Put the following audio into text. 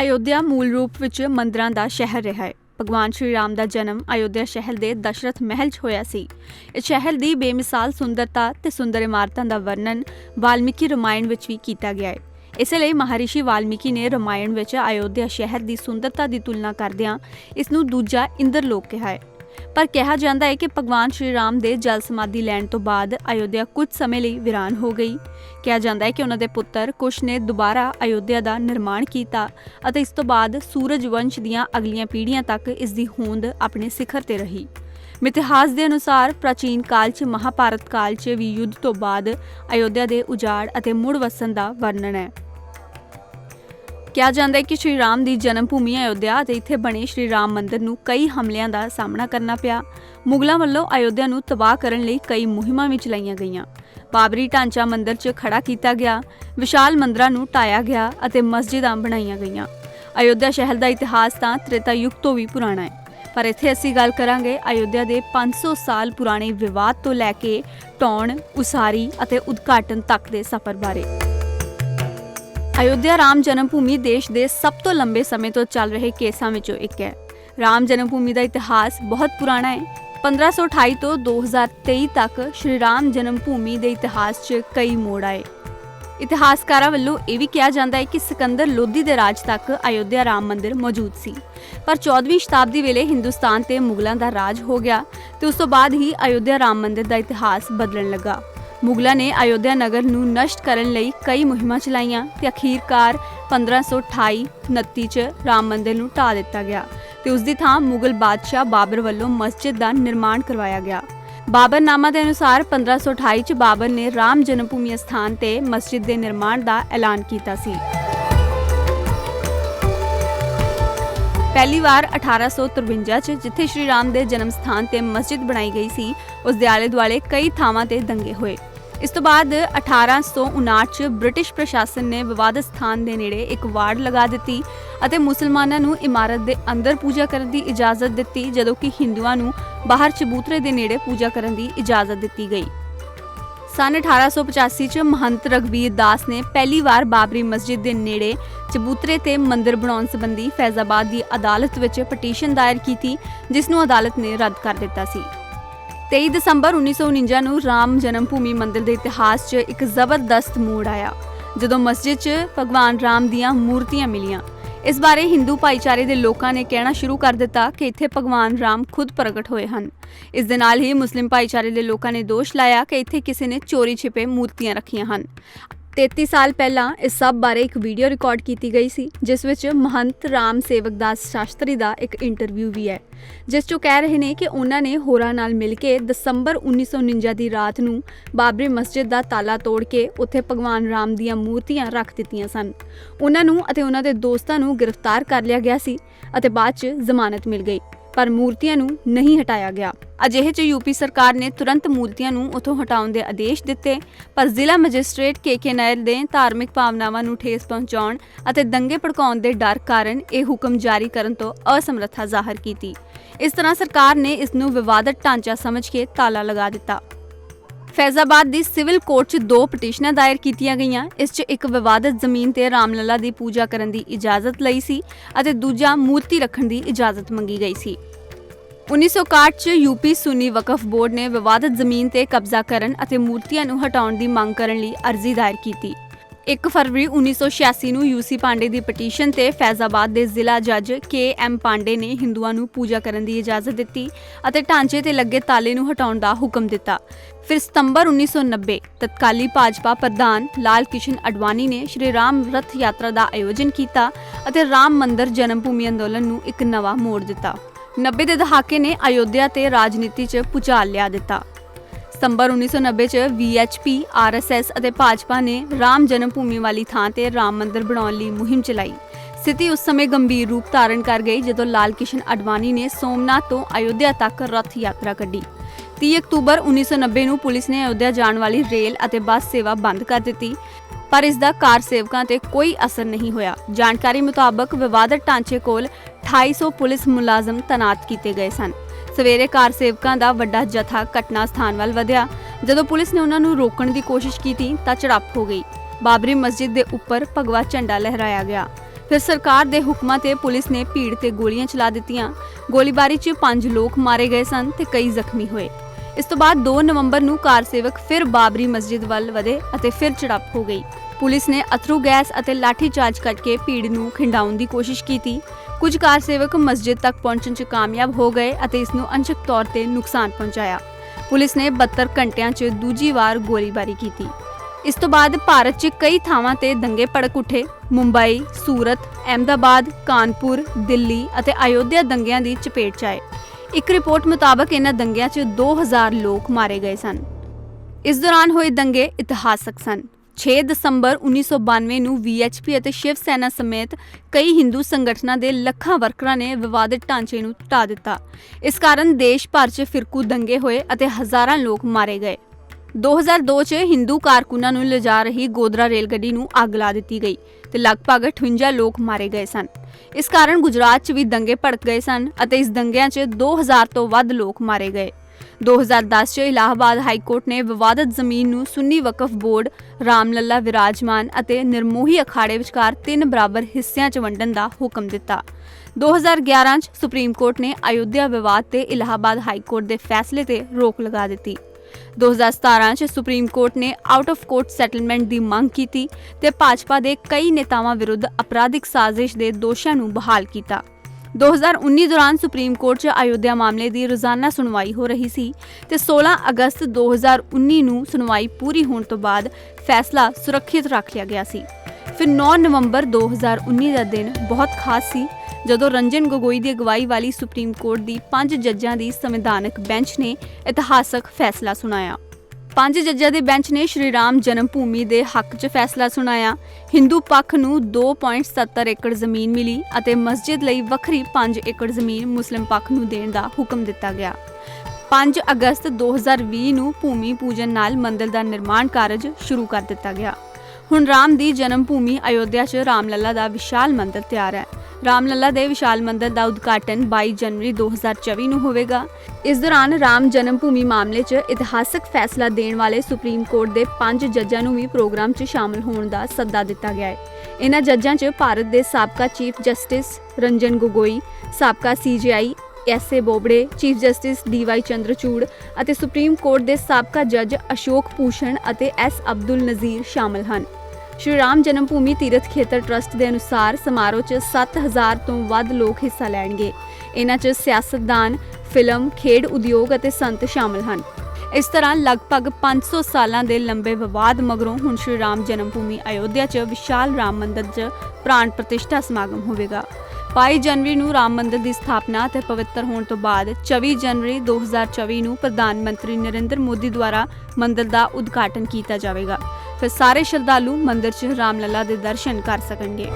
ਅਯੋਧਿਆ ਮੂਲ ਰੂਪ ਵਿੱਚ ਮੰਦਰਾਂ ਦਾ ਸ਼ਹਿਰ ਰਿਹਾ ਹੈ। ਭਗਵਾਨ ਸ਼੍ਰੀ ਰਾਮ ਦਾ ਜਨਮ ਅਯੋਧਿਆ ਸ਼ਹਿਰ ਦੇ ਦਸ਼ਰਥ ਮਹਿਲ 'ਚ ਹੋਇਆ ਸੀ। ਇਸ ਸ਼ਹਿਰ ਦੀ ਬੇਮਿਸਾਲ ਸੁੰਦਰਤਾ ਤੇ ਸੁੰਦਰ ਇਮਾਰਤਾਂ ਦਾ ਵਰਣਨ ਵਾਲਮੀਕੀ ਰਾਮਾਇਣ ਵਿੱਚ ਵੀ ਕੀਤਾ ਗਿਆ ਹੈ। ਇਸੇ ਲਈ ਮਹਾਰਿਸ਼ੀ ਵਾਲਮੀਕੀ ਨੇ ਰਾਮਾਇਣ ਵਿੱਚ ਅਯੋਧਿਆ ਸ਼ਹਿਰ ਦੀ ਸੁੰਦਰਤਾ ਦੀ ਤੁਲਨਾ ਕਰਦਿਆਂ ਇਸ ਨੂੰ ਦੂਜਾ ਇੰਦਰਲੋਕ ਕਿਹਾ ਹੈ। ਪਰ ਕਿਹਾ ਜਾਂਦਾ ਹੈ ਕਿ ਭਗਵਾਨ ਸ਼੍ਰੀ ਰਾਮ ਦੇ ਜਲ ਸਮਾਧੀ ਲੈਣ ਤੋਂ ਬਾਅਦ ਅਯੋਧਿਆ ਕੁਝ ਸਮੇਂ ਲਈ ਵਿਰਾਨ ਹੋ ਗਈ। ਕਿਹਾ ਜਾਂਦਾ ਹੈ ਕਿ ਉਹਨਾਂ ਦੇ ਪੁੱਤਰ ਕੁਸ਼ ਨੇ ਦੁਬਾਰਾ ਅਯੋਧਿਆ ਦਾ ਨਿਰਮਾਣ ਕੀਤਾ ਅਤੇ ਇਸ ਤੋਂ ਬਾਅਦ ਸੂਰਜ ਵੰਸ਼ ਦੀਆਂ ਅਗਲੀਆਂ ਪੀੜ੍ਹੀਆਂ ਤੱਕ ਇਸ ਦੀ ਹੋਂਦ ਆਪਣੇ ਸਿਖਰ ਤੇ ਰਹੀ। ਮਿਥਿਹਾਸ ਦੇ ਅਨੁਸਾਰ ਪ੍ਰਾਚੀਨ ਕਾਲ 'ਚ, ਮਹਾਭਾਰਤ ਕਾਲ 'ਚ ਵੀ ਯੁੱਧ ਤੋਂ ਬਾਅਦ ਅਯੋਧਿਆ ਦੇ ਉਜਾੜ ਅਤੇ ਮੁੜ ਵਸਣ ਦਾ ਵਰਣਨ ਹੈ। ਕਿਹਾ ਜਾਂਦਾ ਹੈ ਕਿ ਸ਼੍ਰੀ ਰਾਮ ਦੀ ਜਨਮ ਭੂਮੀ ਅਯੋਧਿਆ ਅਤੇ ਇੱਥੇ ਬਣੇ ਸ਼੍ਰੀ ਰਾਮ ਮੰਦਿਰ ਨੂੰ ਕਈ ਹਮਲਿਆਂ ਦਾ ਸਾਹਮਣਾ ਕਰਨਾ ਪਿਆ। ਮੁਗਲਾਂ ਵੱਲੋਂ ਅਯੋਧਿਆ ਨੂੰ ਤਬਾਹ ਕਰਨ ਲਈ ਕਈ ਮੁਹਿੰਮਾਂ ਵੀ ਚਲਾਈਆਂ ਗਈਆਂ। ਬਾਬਰੀ ਢਾਂਚਾ ਮੰਦਿਰ 'ਚ ਖੜਾ ਕੀਤਾ ਗਿਆ, ਵਿਸ਼ਾਲ ਮੰਦਰਾਂ ਨੂੰ ਢਾਇਆ ਗਿਆ ਅਤੇ ਮਸਜਿਦਾਂ ਬਣਾਈਆਂ ਗਈਆਂ। ਅਯੋਧਿਆ ਸ਼ਹਿਰ ਦਾ ਇਤਿਹਾਸ ਤਾਂ ਤ੍ਰੇਤਾ ਯੁੱਗ ਤੋਂ ਵੀ ਪੁਰਾਣਾ ਹੈ। ਪਰ ਇੱਥੇ ਅਸੀਂ ਗੱਲ ਕਰਾਂਗੇ ਅਯੋਧਿਆ ਦੇ 500 ਸਾਲ ਪੁਰਾਣੇ ਵਿਵਾਦ ਤੋਂ ਲੈ ਕੇ ਟੌਣ, ਉਸਾਰੀ ਅਤੇ ਉਦਘਾਟਨ ਤੱਕ ਦੇ ਸਫ਼ਰ ਬਾਰੇ। ਅਯੋਧਿਆ ਰਾਮ ਜਨਮ ਭੂਮੀ ਦੇਸ਼ ਦੇ ਸਭ ਤੋਂ ਲੰਬੇ ਸਮੇਂ ਤੋਂ ਚੱਲ ਰਹੇ ਕੇਸਾਂ ਵਿੱਚੋਂ ਇੱਕ ਹੈ। ਰਾਮ ਜਨਮ ਭੂਮੀ ਦਾ ਇਤਿਹਾਸ ਬਹੁਤ ਪੁਰਾਣਾ ਹੈ। 1528 ਤੋਂ 2023 ਤੱਕ ਸ਼੍ਰੀ ਰਾਮ ਜਨਮ ਭੂਮੀ ਦੇ ਇਤਿਹਾਸ 'ਚ ਕਈ ਮੋੜ ਆਏ। ਇਤਿਹਾਸਕਾਰਾਂ ਵੱਲੋਂ ਇਹ ਵੀ ਕਿਹਾ ਜਾਂਦਾ ਹੈ ਕਿ ਸਿਕੰਦਰ ਲੋਧੀ ਦੇ ਰਾਜ ਤੱਕ ਅਯੋਧਿਆ ਰਾਮ ਮੰਦਿਰ ਮੌਜੂਦ ਸੀ। ਪਰ 14ਵੀਂ ਸ਼ਤਾਬਦੀ ਵੇਲੇ ਹਿੰਦੁਸਤਾਨ ਤੇ ਮੁਗਲਾਂ ਦਾ ਰਾਜ ਹੋ ਗਿਆ ਤੇ ਉਸ ਤੋਂ ਬਾਅਦ ਹੀ ਅਯੋਧਿਆ ਰਾਮ ਮੰਦਿਰ ਦਾ ਇਤਿਹਾਸ ਬਦਲਣ ਲੱਗਾ। ਮੁਗਲਾਂ ਨੇ ਅਯੋਧਿਆ ਨਗਰ ਨੂੰ ਨਸ਼ਟ ਕਰਨ ਲਈ ਕਈ ਮੁਹਿੰਮਾਂ ਚਲਾਈਆਂ ਤੇ ਅਖੀਰਕਾਰ 1528 29 ਚ ਰਾਮ ਮੰਦਿਰ ਨੂੰ ਢਾ ਦਿੱਤਾ ਗਿਆ ਤੇ ਉਸ ਦੀ ਥਾਂ ਮੁਗਲ ਬਾਦਸ਼ਾਹ ਬਾਬਰ ਵੱਲੋਂ ਮਸਜਿਦ ਦਾ ਨਿਰਮਾਣ ਕਰਵਾਇਆ ਗਿਆ। ਬਾਬਰਨਾਮਾ ਦੇ ਅਨੁਸਾਰ 1528 ਚ ਬਾਬਰ ਨੇ ਰਾਮ ਜਨਮ ਭੂਮੀ ਸਥਾਨ ਤੇ ਮਸਜਿਦ ਦੇ ਨਿਰਮਾਣ ਦਾ ਐਲਾਨ ਕੀਤਾ ਸੀ। ਪਹਿਲੀ ਵਾਰ 1853 ਚ ਜਿੱਥੇ ਸ਼੍ਰੀ ਰਾਮ ਦੇ ਜਨਮ ਸਥਾਨ ਤੇ ਮਸਜਿਦ ਬਣਾਈ ਗਈ ਸੀ, ਉਸ ਦੇ ਆਲੇ ਦੁਆਲੇ ਕਈ ਥਾਵਾਂ ਤੇ ਦੰਗੇ ਹੋਏ। ਇਸ ਤੋਂ ਬਾਅਦ 1859 ਚ ਬ੍ਰਿਟਿਸ਼ ਪ੍ਰਸ਼ਾਸਨ ਨੇ ਵਿਵਾਦਤ ਸਥਾਨ ਦੇ ਨੇੜੇ ਇੱਕ ਵਾਰਡ ਲਗਾ ਦਿੱਤੀ ਅਤੇ ਮੁਸਲਮਾਨਾਂ ਨੂੰ ਇਮਾਰਤ ਦੇ ਅੰਦਰ ਪੂਜਾ ਕਰਨ ਦੀ ਇਜਾਜ਼ਤ ਦਿੱਤੀ, ਜਦੋਂ ਕਿ ਹਿੰਦੂਆਂ ਨੂੰ ਬਾਹਰ ਚਬੂਤਰੇ ਦੇ ਨੇੜੇ ਪੂਜਾ ਕਰਨ ਦੀ ਇਜਾਜ਼ਤ ਦਿੱਤੀ ਗਈ। ਸਨ 1885 ਚ ਮਹੰਤ ਰਗਵੀਰ ਦਾਸ ਨੇ ਪਹਿਲੀ ਵਾਰ ਬਾਬਰੀ ਮਸਜਿਦ ਦੇ ਨੇੜੇ ਚਬੂਤਰੇ ਤੇ ਮੰਦਿਰ ਬਣਾਉਣ ਸੰਬੰਧੀ ਫੈਜ਼ਾਬਾਦ ਦੀ ਅਦਾਲਤ ਵਿੱਚ ਪਟੀਸ਼ਨ ਦਾਇਰ ਕੀਤੀ, ਜਿਸ ਨੂੰ ਅਦਾਲਤ ਨੇ ਰੱਦ ਕਰ ਦਿੱਤਾ ਸੀ। 23 ਦਸੰਬਰ 1949 ਨੂੰ ਰਾਮ ਜਨਮ ਭੂਮੀ ਮੰਦਿਰ ਦੇ ਇਤਿਹਾਸ 'ਚ ਇੱਕ ਜ਼ਬਰਦਸਤ ਮੋੜ ਆਇਆ, ਜਦੋਂ ਮਸਜਿਦ 'ਚ ਭਗਵਾਨ ਰਾਮ ਦੀਆਂ ਮੂਰਤੀਆਂ ਮਿਲੀਆਂ। ਇਸ ਬਾਰੇ ਹਿੰਦੂ ਭਾਈਚਾਰੇ ਦੇ ਲੋਕਾਂ ਨੇ ਕਹਿਣਾ ਸ਼ੁਰੂ ਕਰ ਦਿੱਤਾ ਕਿ ਇੱਥੇ ਭਗਵਾਨ ਰਾਮ ਖੁਦ ਪ੍ਰਗਟ ਹੋਏ ਹਨ। ਇਸ ਦੇ ਨਾਲ ਹੀ ਮੁਸਲਿਮ ਭਾਈਚਾਰੇ ਦੇ ਲੋਕਾਂ ਨੇ ਦੋਸ਼ ਲਾਇਆ ਕਿ ਇੱਥੇ ਕਿਸੇ ਨੇ ਚੋਰੀ ਛਿਪੇ ਮੂਰਤੀਆਂ ਰੱਖੀਆਂ ਹਨ। 33 ਸਾਲ ਪਹਿਲਾਂ ਇਸ ਸਭ ਬਾਰੇ ਇੱਕ ਵੀਡੀਓ ਰਿਕਾਰਡ ਕੀਤੀ ਗਈ ਸੀ, ਜਿਸ ਵਿੱਚ ਮਹੰਤ ਰਾਮ ਸੇਵਕ ਦਾਸ ਸ਼ਾਸਤਰੀ ਦਾ ਇੱਕ ਇੰਟਰਵਿਊ ਵੀ ਹੈ, ਜਿਸ 'ਚ ਉਹ ਕਹਿ ਰਹੇ ਨੇ ਕਿ ਉਹਨਾਂ ਨੇ ਹੋਰਾਂ ਨਾਲ ਮਿਲ ਕੇ ਦਸੰਬਰ 1949 ਦੀ ਰਾਤ ਨੂੰ ਬਾਬਰੀ ਮਸਜਿਦ ਦਾ ਤਾਲਾ ਤੋੜ ਕੇ ਉੱਥੇ ਭਗਵਾਨ ਰਾਮ ਦੀਆਂ ਮੂਰਤੀਆਂ ਰੱਖ ਦਿੱਤੀਆਂ ਸਨ। ਉਹਨਾਂ ਨੂੰ ਅਤੇ ਉਹਨਾਂ ਦੇ ਦੋਸਤਾਂ ਨੂੰ ਗ੍ਰਿਫਤਾਰ ਕਰ ਲਿਆ ਗਿਆ ਸੀ ਅਤੇ ਬਾਅਦ 'ਚ ਜ਼ਮਾਨਤ ਮਿਲ ਗਈ। ਪਰ ਮੂਰਤੀਆਂ ਨੂੰ ਨਹੀਂ ਹਟਾਇਆ ਗਿਆ। ਅਜਿਹੇ 'ਚ ਯੂਪੀ ਸਰਕਾਰ ਨੇ ਤੁਰੰਤ ਮੂਰਤੀਆਂ ਨੂੰ ਉਥੋਂ ਹਟਾਉਣ ਦੇ ਆਦੇਸ਼ ਦਿੱਤੇ, ਪਰ ਜ਼ਿਲ੍ਹਾ ਮੈਜਿਸਟ੍ਰੇਟ ਕੇ.ਕੇ ਨਾਇਰ ਦੇ ਧਾਰਮਿਕ ਭਾਵਨਾਵਾਂ ਨੂੰ ਠੇਸ ਪਹੁੰਚਾਉਣ ਅਤੇ ਦੰਗੇ ਭੜਕਾਉਣ ਦੇ ਡਰ ਕਾਰਨ ਇਹ ਹੁਕਮ ਜਾਰੀ ਕਰਨ ਤੋਂ ਅਸਮਰੱਥਾ ਜ਼ਾਹਰ ਕੀਤੀ। ਇਸ ਤਰ੍ਹਾਂ ਸਰਕਾਰ ਨੇ ਇਸ ਨੂੰ ਵਿਵਾਦਤ ਢਾਂਚਾ ਸਮਝ ਕੇ ਤਾਲਾ ਲਗਾ ਦਿੱਤਾ। ਫੈਜ਼ਾਬਾਦ ਦੀ ਸਿਵਲ ਕੋਰਟ 'ਚ ਦੋ ਪਟੀਸ਼ਨਾਂ ਦਾਇਰ ਕੀਤੀਆਂ ਗਈਆਂ। ਇਸ 'ਚ ਇੱਕ ਵਿਵਾਦਤ ਜ਼ਮੀਨ ਤੇ ਰਾਮਲਲਾ ਦੀ ਪੂਜਾ ਕਰਨ ਦੀ ਇਜਾਜ਼ਤ ਲਈ ਸੀ ਅਤੇ ਦੂਜਾ ਮੂਰਤੀ ਰੱਖਣ ਦੀ ਇਜਾਜ਼ਤ ਮੰਗੀ ਗਈ ਸੀ। 1961 ਚ ਯੂਪੀ ਸੁਨੀ ਵਕਫ ਬੋਰਡ ਨੇ ਵਿਵਾਦਤ ਜ਼ਮੀਨ ਤੇ ਕਬਜ਼ਾ ਕਰਨ ਅਤੇ ਮੂਰਤੀਆਂ ਨੂੰ ਹਟਾਉਣ ਦੀ ਮੰਗ ਕਰਨ ਲਈ ਅਰਜ਼ੀ ਦਾਇਰ ਕੀਤੀ। 1 ਫਰਵਰੀ 1986 ਨੂੰ ਯੂਸੀ ਪਾਂਡੇ ਦੀ ਪਟੀਸ਼ਨ ਤੇ ਫੈਜ਼ਾਬਾਦ ਦੇ ਜ਼ਿਲ੍ਹਾ ਜੱਜ ਕੇ ਐਮ ਪਾਂਡੇ ਨੇ ਹਿੰਦੂਆਂ ਨੂੰ ਪੂਜਾ ਕਰਨ ਦੀ ਇਜਾਜ਼ਤ ਦਿੱਤੀ ਅਤੇ ਢਾਂਚੇ ਤੇ ਲੱਗੇ ਤਾਲੇ ਨੂੰ ਹਟਾਉਣ ਦਾ ਹੁਕਮ ਦਿੱਤਾ। ਫਿਰ ਸਤੰਬਰ 1990 ਤਤਕਾਲੀ ਭਾਜਪਾ ਪ੍ਰਧਾਨ ਲਾਲ ਕਿਸ਼ਨ ਅਡਵਾਨੀ ਨੇ ਸ਼੍ਰੀ ਰਾਮ ਰਥ ਯਾਤਰਾ ਦਾ ਆਯੋਜਨ ਕੀਤਾ ਅਤੇ ਰਾਮ ਮੰਦਰ ਜਨਮ ਭੂਮੀ ਅੰਦੋਲਨ ਨੂੰ ਇੱਕ ਨਵਾਂ ਮੋੜ ਦਿੱਤਾ। 90 ਦੇ ਦਹਾਕੇ ਨੇ ਅਯੋਧਿਆ ਤੇ ਰਾਜਨੀਤੀ 'ਚ ਭੁਚਾਲ ਲਿਆ ਦਿੱਤਾ। ਸਤੰਬਰ 1990 ਚ VHP, RSS ਅਤੇ ਭਾਜਪਾ ਨੇ ਰਾਮ ਜਨਮ ਭੂਮੀ ਵਾਲੀ ਥਾਂ ਤੇ ਰਾਮ ਮੰਦਿਰ ਬਣਾਉਣ ਲਈ ਮੁਹਿੰਮ ਚਲਾਈ। ਸਥਿਤੀ ਉਸ ਸਮੇਂ ਗੰਭੀਰ ਰੂਪ ਧਾਰਨ ਕਰ ਗਈ ਜਦੋਂ ਲਾਲ ਕਿਸ਼ਨ ਅਡਵਾਨੀ ਨੇ ਸੋਮਨਾਥ ਤੋਂ ਅਯੋਧਿਆ ਤੱਕ ਰੱਥ ਯਾਤਰਾ ਕੱਢੀ। 30 ਅਕਤੂਬਰ 1990 ਨੂੰ ਪੁਲਿਸ ਨੇ ਅਯੋਧਿਆ ਜਾਣ ਵਾਲੀ ਰੇਲ ਅਤੇ ਬੱਸ ਸੇਵਾ ਬੰਦ ਕਰ ਦਿੱਤੀ ਪਰ ਇਸ ਦਾ ਕਾਰ ਸੇਵਕਾਂ ਤੇ ਕੋਈ ਅਸਰ ਨਹੀਂ ਹੋਇਆ। ਜਾਣਕਾਰੀ ਮੁਤਾਬਕ ਵਿਵਾਦਤ ਢਾਂਚੇ ਕੋਲ 250 ਪੁਲਿਸ ਮੁਲਾਜ਼ਮ ਤਨਾਤ ਕੀਤੇ ਗਏ ਸਨ। ਸਵੇਰੇ ਕਾਰ ਸੇਵਕਾਂ ਦਾ ਵੱਡਾ ਜਥਾ ਘਟਨਾ ਸਥਾਨ ਵੱਲ ਵਧਿਆ। ਜਦੋਂ ਪੁਲਿਸ ਨੇ ਉਹਨਾਂ ਨੂੰ ਰੋਕਣ ਦੀ ਕੋਸ਼ਿਸ਼ ਕੀਤੀ, ਤਾਂ ਝੜਪ ਹੋ ਗਈ। ਬਾਬਰੀ ਮਸਜਿਦ ਦੇ ਉੱਪਰ ਭਗਵਾ ਝੰਡਾ ਲਹਿਰਾਇਆ ਗਿਆ। ਫਿਰ ਸਰਕਾਰ ਦੇ ਹੁਕਮਾਂ ਤੇ ਪੁਲਿਸ ਨੇ ਭੀੜ ਤੇ ਗੋਲੀਆਂ ਚਲਾ ਦਿੱਤੀਆਂ। ਗੋਲੀਬਾਰੀ 'ਚ 5 ਲੋਕ ਮਾਰੇ ਗਏ ਸਨ ਤੇ ਕਈ ਜ਼ਖਮੀ ਹੋਏ। ਇਸ ਤੋਂ ਬਾਅਦ 2 ਨਵੰਬਰ ਨੂੰ ਕਾਰ ਸੇਵਕ ਫਿਰ ਬਾਬਰੀ ਮਸਜਿਦ ਵੱਲ ਵਧੇ ਅਤੇ ਫਿਰ ਝੜਪ ਹੋ ਗਈ। ਪੁਲਿਸ ਨੇ ਅਥਰੂ ਗੈਸ ਅਤੇ ਲਾਠੀ ਚਾਰਜ ਕਰਕੇ ਭੀੜ ਨੂੰ ਖਿੰਡਾਉਣ ਦੀ ਕੋਸ਼ਿਸ਼ ਕੀਤੀ। ਕੁਝ ਕਾਰ ਸੇਵਕ ਮਸਜਿਦ ਤੱਕ ਪਹੁੰਚਣ 'ਚ ਕਾਮਯਾਬ ਹੋ ਗਏ ਅਤੇ ਇਸ ਨੂੰ ਅੰਸ਼ਕ ਤੌਰ ਤੇ ਨੁਕਸਾਨ ਪਹੁੰਚਾਇਆ। ਪੁਲਿਸ ਨੇ 72 ਘੰਟਿਆਂ 'ਚ ਦੂਜੀ ਵਾਰ ਗੋਲੀਬਾਰੀ ਕੀਤੀ। ਇਸ ਤੋਂ ਬਾਅਦ ਭਾਰਤ 'ਚ ਕਈ ਥਾਵਾਂ ਤੇ ਦੰਗੇ ਭੜਕ ਉੱਠੇ। ਮੁੰਬਈ, ਸੂਰਤ, ਅਹਿਮਦਾਬਾਦ, ਕਾਨਪੁਰ, ਦਿੱਲੀ ਅਤੇ ਅਯੋਧਿਆ ਦੰਗਿਆਂ ਦੀ ਚਪੇਟ 'ਚ ਆਏ। ਇੱਕ ਰਿਪੋਰਟ ਮੁਤਾਬਕ ਇਹਨਾਂ ਦੰਗਿਆਂ 'ਚ 2000 ਲੋਕ ਮਾਰੇ ਗਏ ਸਨ। ਇਸ ਦੌਰਾਨ ਹੋਏ ਦੰਗੇ ਇਤਿਹਾਸਕ ਸਨ। 6 ਦਸੰਬਰ 1992 ਨੂੰ ਵੀਐਚਪੀ ਅਤੇ ਸ਼ਿਵ ਸੈਨਾ ਸਮੇਤ ਕਈ ਹਿੰਦੂ ਸੰਗਠਨਾਂ ਦੇ ਲੱਖਾਂ ਵਰਕਰਾਂ ਨੇ ਵਿਵਾਦਿਤ ਢਾਂਚੇ ਨੂੰ ਢਾ ਦਿੱਤਾ। ਇਸ ਕਾਰਨ ਦੇਸ਼ ਭਰ 'ਚ ਫਿਰਕੂ ਦੰਗੇ ਹੋਏ ਅਤੇ ਹਜ਼ਾਰਾਂ ਲੋਕ ਮਾਰੇ ਗਏ। 2002 'ਚ ਹਿੰਦੂ ਕਾਰਕੁਨਾਂ ਨੂੰ ਲਿਜਾ ਰਹੀ ਗੋਦਰਾ ਰੇਲ ਗੱਡੀ ਨੂੰ ਅੱਗ ਲਾ ਦਿੱਤੀ ਗਈ ਤੇ ਲਗਭਗ 58 ਲੋਕ ਮਾਰੇ ਗਏ ਸਨ। ਇਸ ਕਾਰਨ ਗੁਜਰਾਤ 'ਚ ਵੀ ਦੰਗੇ ਭੜਕ ਗਏ ਸਨ ਅਤੇ ਇਸ ਦੰਗਿਆਂ 'ਚ 2000 ਤੋਂ ਵੱਧ ਲੋਕ ਮਾਰੇ ਗਏ। 2010 'ਚ ਇਲਾਹਾਬਾਦ ਹਾਈ ਕੋਰਟ ਨੇ ਵਿਵਾਦਤ ਜ਼ਮੀਨ ਨੂੰ ਸੁੰਨੀ ਵਕਫ ਬੋਰਡ ਰਾਮਲੱਲਾ ਵਿਰਾਜਮਾਨ ਅਤੇ ਨਿਰਮੋਹੀ ਅਖਾੜੇ ਵਿਚਕਾਰ ਤਿੰਨ ਬਰਾਬਰ ਹਿੱਸਿਆਂ 'ਚ ਵੰਡਣ ਦਾ ਹੁਕਮ ਦਿੱਤਾ। 2011 'ਚ ਸੁਪਰੀਮ ਕੋਰਟ ਨੇ ਅਯੁੱਧਿਆ ਵਿਵਾਦ ਤੇ ਇਲਾਹਾਬਾਦ ਹਾਈ ਕੋਰਟ ਦੇ ਫੈਸਲੇ ਤੇ ਰੋਕ ਲਗਾ ਦਿੱਤੀ। 2017 'ਚ ਸੁਪਰੀਮ ਕੋਰਟ ਨੇ ਆਊਟ ਆਫ ਕੋਰਟ ਸੈਟਲਮੈਂਟ ਦੀ ਮੰਗ ਕੀਤੀ ਤੇ ਭਾਜਪਾ ਦੇ ਕਈ ਨੇਤਾਵਾਂ ਵਿਰੁੱਧ ਅਪਰਾਧਿਕ ਸਾਜ਼ਿਸ਼ ਦੇ ਦੋਸ਼ਾਂ ਨੂੰ ਬਹਾਲ ਕੀਤਾ। 2019 ਦੌਰਾਨ ਸੁਪਰੀਮ ਕੋਰਟ 'ਚ ਅਯੋਧਿਆ ਮਾਮਲੇ ਦੀ ਰੋਜ਼ਾਨਾ ਸੁਣਵਾਈ ਹੋ ਰਹੀ ਸੀ ਤੇ 16 ਅਗਸਤ 2019 ਨੂੰ ਸੁਣਵਾਈ ਪੂਰੀ ਹੋਣ ਤੋਂ ਬਾਅਦ ਫੈਸਲਾ ਸੁਰੱਖਿਅਤ ਰੱਖ ਲਿਆ ਗਿਆ ਸੀ। ਫਿਰ 9 ਨਵੰਬਰ 2019 ਦਾ ਦਿਨ ਬਹੁਤ ਖਾਸ ਸੀ, ਜਦੋਂ ਰੰਜਨ ਗੋਗੋਈ ਦੀ ਅਗਵਾਈ ਵਾਲੀ ਸੁਪਰੀਮ ਕੋਰਟ ਦੀ ਪੰਜ ਜੱਜਾਂ ਦੀ ਸੰਵਿਧਾਨਕ ਬੈਂਚ ਨੇ ਇਤਿਹਾਸਕ ਫੈਸਲਾ ਸੁਣਾਇਆ। ਪੰਜ ਜੱਜਾਂ ਦੇ ਬੈਂਚ ਨੇ ਸ਼੍ਰੀ ਰਾਮ ਜਨਮ ਭੂਮੀ ਦੇ ਹੱਕ 'ਚ ਫੈਸਲਾ ਸੁਣਾਇਆ। ਹਿੰਦੂ ਪੱਖ ਨੂੰ 2.70 ਏਕੜ ਜ਼ਮੀਨ ਮਿਲੀ ਅਤੇ ਮਸਜਿਦ ਲਈ ਵੱਖਰੀ 5 ਏਕੜ ਜ਼ਮੀਨ ਮੁਸਲਿਮ ਪੱਖ ਨੂੰ ਦੇਣ ਦਾ ਹੁਕਮ ਦਿੱਤਾ ਗਿਆ। 5 ਅਗਸਤ 2020 ਨੂੰ ਭੂਮੀ ਪੂਜਨ ਨਾਲ ਮੰਦਿਰ ਦਾ ਨਿਰਮਾਣ ਕਾਰਜ ਸ਼ੁਰੂ ਕਰ ਦਿੱਤਾ ਗਿਆ। ਹੁਣ ਰਾਮ ਦੀ ਜਨਮ ਭੂਮੀ ਅਯੋਧਿਆ 'ਚ ਰਾਮਲੱਲਾ ਦਾ ਵਿਸ਼ਾਲ ਮੰਦਿਰ ਤਿਆਰ ਹੈ। ਰਾਮਲੱਲਾ ਦੇ ਵਿਸ਼ਾਲ ਮੰਦਿਰ ਦਾ ਉਦਘਾਟਨ 22 ਜਨਵਰੀ 2024 ਨੂੰ ਹੋਵੇਗਾ। ਇਸ ਦੌਰਾਨ ਰਾਮ ਜਨਮ ਭੂਮੀ ਮਾਮਲੇ 'ਚ ਇਤਿਹਾਸਕ ਫੈਸਲਾ ਦੇਣ ਵਾਲੇ ਸੁਪਰੀਮ ਕੋਰਟ ਦੇ ਪੰਜ ਜੱਜਾਂ ਨੂੰ ਵੀ ਪ੍ਰੋਗਰਾਮ 'ਚ ਸ਼ਾਮਲ ਹੋਣ ਦਾ ਸੱਦਾ ਦਿੱਤਾ ਗਿਆ ਹੈ। ਇਹਨਾਂ ਜੱਜਾਂ 'ਚ ਭਾਰਤ ਦੇ ਸਾਬਕਾ ਚੀਫ ਜਸਟਿਸ ਰੰਜਨ ਗੋਗੋਈ, ਸਾਬਕਾ CJI SA Bobde, chief justice DY Chandrachud ਅਤੇ ਸੁਪਰੀਮ ਕੋਰਟ ਦੇ ਸਾਬਕਾ ਜੱਜ ਅਸ਼ੋਕ ਭੂਸ਼ਣ ਅਤੇ ਐਸ ਅਬਦੁਲ ਨਜ਼ੀਰ ਸ਼ਾਮਲ ਹਨ। ਸ਼੍ਰੀ ਰਾਮ ਜਨਮ ਭੂਮੀ ਤੀਰਥ ਖੇਤਰ ਟਰਸਟ ਦੇ ਅਨੁਸਾਰ ਸਮਾਰੋਹ 'ਚ 7000 ਤੋਂ ਵੱਧ ਲੋਕ ਹਿੱਸਾ ਲੈਣਗੇ। ਇਹਨਾਂ 'ਚ ਸਿਆਸਤਦਾਨ, ਫਿਲਮ, ਖੇਡ, ਉਦਯੋਗ ਅਤੇ ਸੰਤ ਸ਼ਾਮਲ ਹਨ। ਇਸ ਤਰ੍ਹਾਂ ਲਗਭਗ 500 ਸਾਲਾਂ ਦੇ ਲੰਬੇ ਵਿਵਾਦ ਮਗਰੋਂ ਹੁਣ ਸ਼੍ਰੀ ਰਾਮ ਜਨਮ ਭੂਮੀ ਅਯੋਧਿਆ 'ਚ ਵਿਸ਼ਾਲ ਰਾਮ ਮੰਦਿਰ 'ਚ ਪ੍ਰਾਣ ਪ੍ਰਤਿਸ਼ਠਾ ਸਮਾਗਮ ਹੋਵੇਗਾ। 22 ਜਨਵਰੀ ਨੂੰ ਰਾਮ ਮੰਦਿਰ ਦੀ ਸਥਾਪਨਾ ਤੇ ਪਵਿੱਤਰ ਹੋਣ ਤੋਂ ਬਾਅਦ 24 ਜਨਵਰੀ 2024 ਨੂੰ ਪ੍ਰਧਾਨ ਮੰਤਰੀ ਨਰਿੰਦਰ ਮੋਦੀ ਦੁਆਰਾ ਮੰਦਿਰ ਦਾ ਉਦਘਾਟਨ ਕੀਤਾ ਜਾਵੇਗਾ। ਫਿਰ ਸਾਰੇ ਸ਼ਰਧਾਲੂ ਮੰਦਿਰ 'ਚ ਰਾਮਲਲਾ ਦੇ ਦਰਸ਼ਨ ਕਰ ਸਕਣਗੇ।